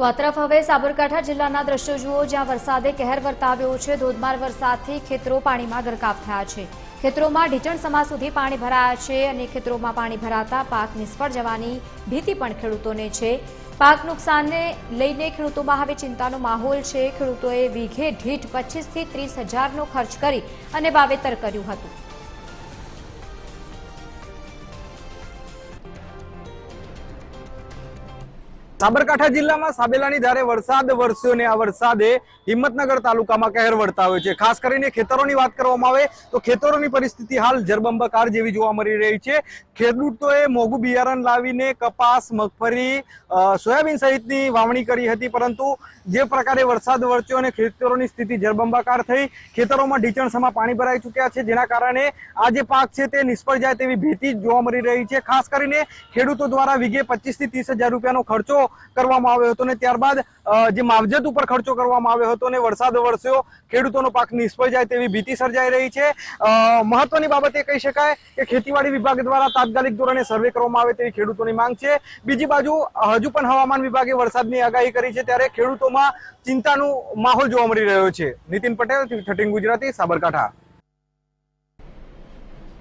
તો આ તરફ હવે સાબરકાંઠા જિલ્લાના દ્રશ્યો જુઓ, જ્યાં વરસાદે કહેર વર્તાવ્યો છે. ધોધમાર વરસાદથી ખેતરો પાણીમાં ગરકાવ થયા છે. ખેતરોમાં ઢીચણ સમા સુધી પાણી ભરાયા છે અને ખેતરોમાં પાણી ભરાતા પાક નિષ્ફળ જવાની ભીતિ પણ ખેડૂતોને છે. પાક નુકસાનને લઈને ખેડૂતોમાં હવે ચિંતાનો માહોલ છે. ખેડૂતોએ વીઘે ઢીઠ પચીસથી ત્રીસ હજારનો ખર્ચ કરી અને વાવેતર કર્યું હતું. સાબરકાંઠા જિલ્લામાં સાબેલાની ધારે વરસાદ વરસ્યો ને આ વરસાદે હિંમતનગર તાલુકામાં કહેર વર્તાવ્યો છે. ખાસ કરીને ખેતરોની વાત કરવામાં આવે તો ખેતરોની પરિસ્થિતિ હાલ જરબંબકાર જેવી જોવા મળી રહી છે. ખેડૂતોએ મોંઘું બિયારણ લાવીને કપાસ, મગફળી સોયાબીન સહિતની વાવણી કરી હતી, પરંતુ જે પ્રકારે વરસાદ વરસ્યો અને ખેતરોની સ્થિતિ જરબંબાકાર થઈ, ખેતરોમાં ઢીચણસમાં પાણી ભરાઈ ચૂક્યા છે. જેના કારણે આ જે પાક છે તે નિષ્ફળ જાય તેવી ભીતિ જોવા મળી રહી છે. ખાસ કરીને ખેડૂતો દ્વારા વીઘે પચીસથી ત્રીસ હજાર રૂપિયાનો ખર્ચો કરવામાં આવ્યો હતો અને ત્યારબાદ જે માવજત ઉપર ખર્ચો કરવામાં આવ્યો હતો અને વરસાદ વરસ્યો, ખેડૂતોનો પાક નિષ્ફળ જાય તેવી ભીતિ સર્જાઈ રહી છે. મહત્વની બાબત એ કહી શકાય કે ખેતીવાડી વિભાગ દ્વારા તાત્કાલિક ધોરણે સર્વે કરવામાં આવે તેવી ખેડૂતોની માંગ છે. બીજી બાજુ, હજુ પણ હવામાન વિભાગે વરસાદની આગાહી કરી છે, ત્યારે ખેડૂતોમાં ચિંતાનું માહોલ જોવા મળી રહ્યો છે. નીતિન પટેલ થર્ટીન ગુજરાતી, સાબરકાંઠા.